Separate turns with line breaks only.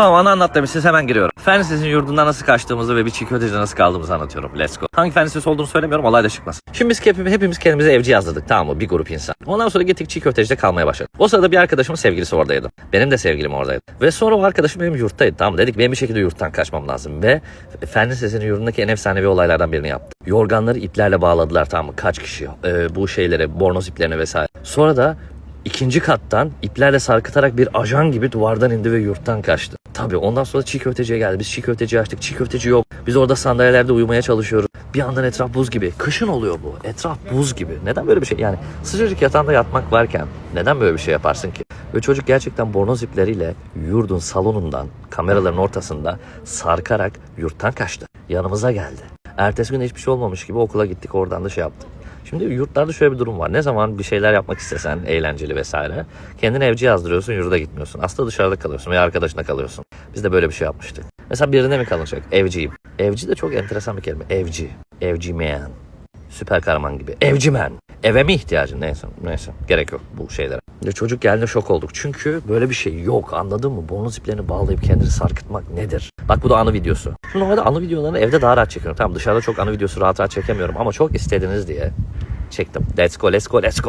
Tamam ana anlat demişsiniz hemen giriyorum. Fen Lisesi'nin yurdundan nasıl kaçtığımızı ve bir çiğ köftecide nasıl kaldığımızı anlatıyorum. Let's go. Hangi fen lisesi olduğunu söylemiyorum olay da çıkmasın. Şimdi biz hepimiz, hepimiz kendimize evci yazdırdık tamam mı? Bir grup insan. Ondan sonra gittik çiğ köftecide kalmaya başladık. O sırada bir arkadaşımın sevgilisi oradaydı. Benim de sevgilim oradaydı. Ve sonra o arkadaşım benim yurttaydı tamam? Dedik benim bir şekilde yurttan kaçmam lazım. Ve Fen Lisesi'nin yurdundaki en efsanevi olaylardan birini yaptı. Yorganları iplerle bağladılar tamam mı? Kaç kişi? Ee, bu şeylere, bornoz iplerine vesaire. Sonra da İkinci kattan iplerle sarkıtarak bir ajan gibi duvardan indi ve yurttan kaçtı. Tabii ondan sonra çiğ köfteciye geldi. Biz çiğ köfteci açtık. Çiğ köfteci yok. Biz orada sandalyelerde uyumaya çalışıyoruz. Bir yandan etraf buz gibi. Kışın oluyor bu. Etraf buz gibi. Neden böyle bir şey? Yani sıcacık yatağında yatmak varken neden böyle bir şey yaparsın ki? Ve çocuk gerçekten bornoz ipleriyle yurdun salonundan kameraların ortasında sarkarak yurttan kaçtı. Yanımıza geldi. Ertesi gün hiçbir şey olmamış gibi okula gittik oradan da şey yaptık. Şimdi yurtlarda şöyle bir durum var. Ne zaman bir şeyler yapmak istesen eğlenceli vesaire kendine evci yazdırıyorsun yurda gitmiyorsun. Aslında dışarıda kalıyorsun veya arkadaşına kalıyorsun. Biz de böyle bir şey yapmıştık. Mesela birine mi kalacak? Evciyim. Evci de çok enteresan bir kelime. Evci. Evci man. Süper kahraman gibi. Evcimen. Eve mi ihtiyacın? Neyse. Neyse. Gerek yok bu şeylere. Ya çocuk geldiğinde şok olduk. Çünkü böyle bir şey yok. Anladın mı? Bornoz iplerini bağlayıp kendini sarkıtmak nedir? Bak bu da anı videosu. Normalde anı videolarını evde daha rahat çekiyorum. Tamam dışarıda çok anı videosu rahat rahat çekemiyorum. Ama çok istediniz diye çektim. Let's go, let's go, let's go.